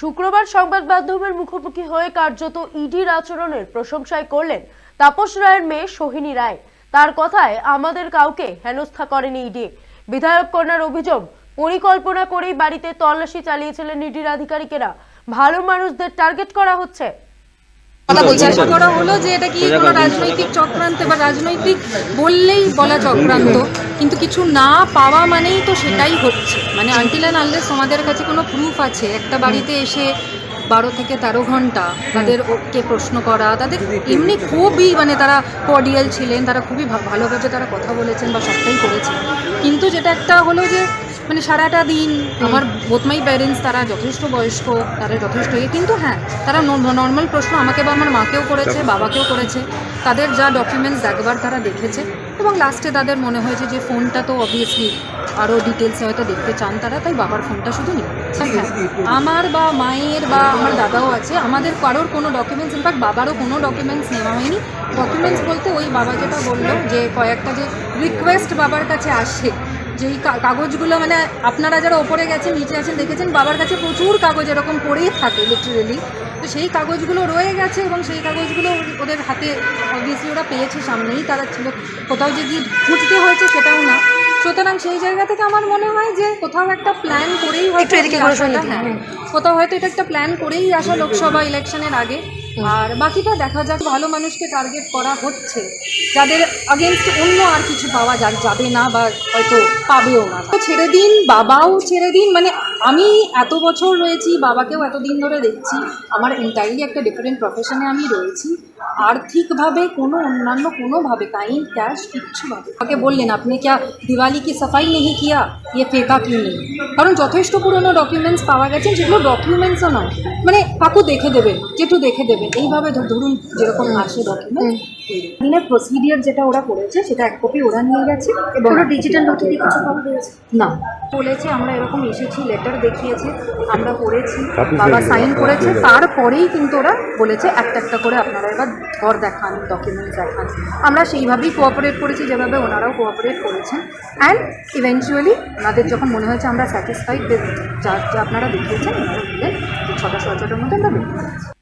শুক্রবার সংবাদ মাধ্যমের মুখোমুখি হয়ে কার্যত ইডির আচরণের প্রশংসায় করলেন তাপস রায়ের মেয়ে সোহিনী রায়। তার কথায় আমাদের কাউকে হেনস্থা করেনি ইডি। বিধায়ক কন্যার অভিযোগ পরিকল্পনা করেই বাড়িতে তল্লাশি চালিয়েছিলেন ইডির আধিকারিকেরা। ভালো মানুষদের টার্গেট করা হচ্ছে। কথা বলছি। আশা করা হলো যে এটা কি কোনো রাজনৈতিক চক্রান্ত বা রাজনৈতিক বললেই বলা চক্রান্ত? কিন্তু কিছু না পাওয়া মানেই তো সেটাই হচ্ছে। মানে আনটিল অ্যান্ড আনলেস তোমাদের কাছে কোনো প্রুফ আছে একটা বাড়িতে এসে বারো থেকে তেরো ঘণ্টা তাদের ওকে প্রশ্ন করা তাদের এমনি খুবই মানে তারা কর্ডিয়াল ছিলেন তারা খুবই ভালোভাবে তারা কথা বলেছেন বা সবটাই করেছেন। কিন্তু যেটা একটা হলো যে মানে সারাটা দিন আমার বোথ মাই প্যারেন্টস তারা যথেষ্ট বয়স্ক তারা যথেষ্ট ইয়ে কিন্তু হ্যাঁ তারা নর্মাল প্রশ্ন আমাকে বা আমার মাকেও করেছে বাবাকেও করেছে। তাদের যা ডকুমেন্টস একবার তারা দেখেছে এবং লাস্টে তাদের মনে হয়েছে যে ফোনটা তো অবভিয়াসলি আরও ডিটেলসে হয়তো দেখতে চান তারা তাই বাবার ফোনটা শুধু নিয়ে নিয়েছে। হ্যাঁ আমার বা মায়ের বা আমার দাদাও আছে আমাদের কারোর কোনো ডকুমেন্টস ইনফ্যাক্ট বাবারও কোনো ডকুমেন্টস নেওয়া হয়নি। ডকুমেন্টস বলতে ওই বাবা যেটা বলল যে কয়েকটা যে রিকোয়েস্ট বাবার কাছে আসে যেই কাগজগুলো মানে আপনারা যারা ওপরে গেছেন নিচে আছেন দেখেছেন বাবার কাছে প্রচুর কাগজ এরকম পড়েই থাকে লিটারেলি তো সেই কাগজগুলো রয়ে গেছে এবং সেই কাগজগুলো ওদের হাতে অবভিয়াসলি ওরা পেয়েছে সামনেই তারা ছিল কোথাও যে গিয়ে খুঁজতে হয়েছে সেটাও না। সুতরাং সেই জায়গা থেকে আমার মনে হয় যে কোথাও একটা প্ল্যান করেই হয়তো হ্যাঁ। কোথাও হয়তো এটা একটা প্ল্যান করেই আসা লোকসভা ইলেকশনের আগে। আর বাকিটা দেখা যাক, ভালো মানুষকে টার্গেট করা হচ্ছে। যাদের আগেনস্ট অন্য আর কিছু পাওয়া যাবে না বা হয়তো পাবেও না। ছেড়ে দিন, বাবাও ছেড়ে দিন মানে আমি এত বছর রয়েছি বাবাকেও এতদিন ধরে দেখছি আমার এন্টায়ারলি একটা ডিফারেন্ট প্রফেশনে আমি রয়েছি। আর্থিকভাবে কোনো অন্যান্য কোনোভাবে কাইন্ড ক্যাশ কিচ্ছুভাবে। তাকে বললেন আপনি क्या দিওয়ালি কি সাফাই নেই কিয়া ইয়ে ফেকা কিউ নেই। কারণ যথেষ্ট পুরনো ডকুমেন্টস পাওয়া গেছে যেগুলো ডকুমেন্টসও নয়। মানে কাকু দেখে দেবেন যেটু দেখে দেবেন। এইভাবে ধরুন যেরকম আসে ডকুমেন্ট দিনের প্রসিডিয়ার যেটা ওরা করেছে সেটা এক কপি ওরা নিয়ে গেছে। এবং ডিজিটাল নথি কিছু না। বলেছে আমরা এরকম এসেছি লেটার দেখিয়েছে আমরা করেছি বাবা সাইন করেছে তারপরেই কিন্তু ওরা বলেছে একটা একটা করে আপনারা এবার ঘর দেখান ডকুমেন্টস দেখান। আমরা সেইভাবেই কোঅপারেট করেছি যেভাবে ওনারাও কোঅপারেট করেছেন। অ্যান্ড ইভেনচুয়ালি ওনাদের যখন মনে হয়েছে আমরা স্যাটিসফাইড যা যা আপনারা দেখিয়েছেন ওনারা বললেন ছটা ছয় ছটার মধ্যে আমরা বেরিয়ে